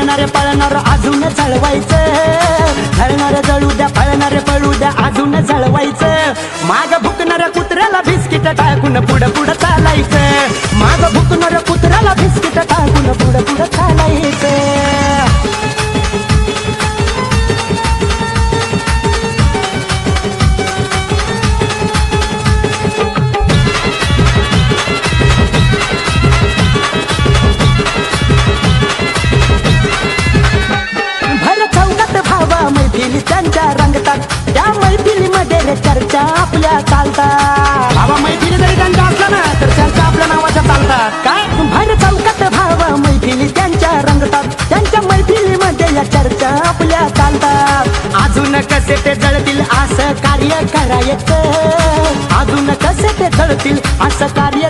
जळणारे पळणार अजून जळवायचं. जळणारे जळू द्या पळणारे पळू द्या अजून जळवायचं. माग भुकणाऱ्या कुत्र्याला बिस्किट टाकून पुढं पुढं चालायचं. माग भुकणाऱ्या कुत्र्याला बिस्किट टाकून त्यांच्या रंगतात. त्या मैफिलीमध्ये रे चर्चा आपल्या चालतात. भावा मैफिली जरी त्यांच्या असल्या ना तर चर्चा आपल्या नावाच्या चालतात. काय? भर चौकात भावा मैफिली त्यांच्या रंगतात. त्यांच्या मैफिलीमध्ये या चर्चा आपल्या चालतात. अजून कसे ते जळतील असं कार्य करायचं? अजून कसे ते जळतील असं कार्य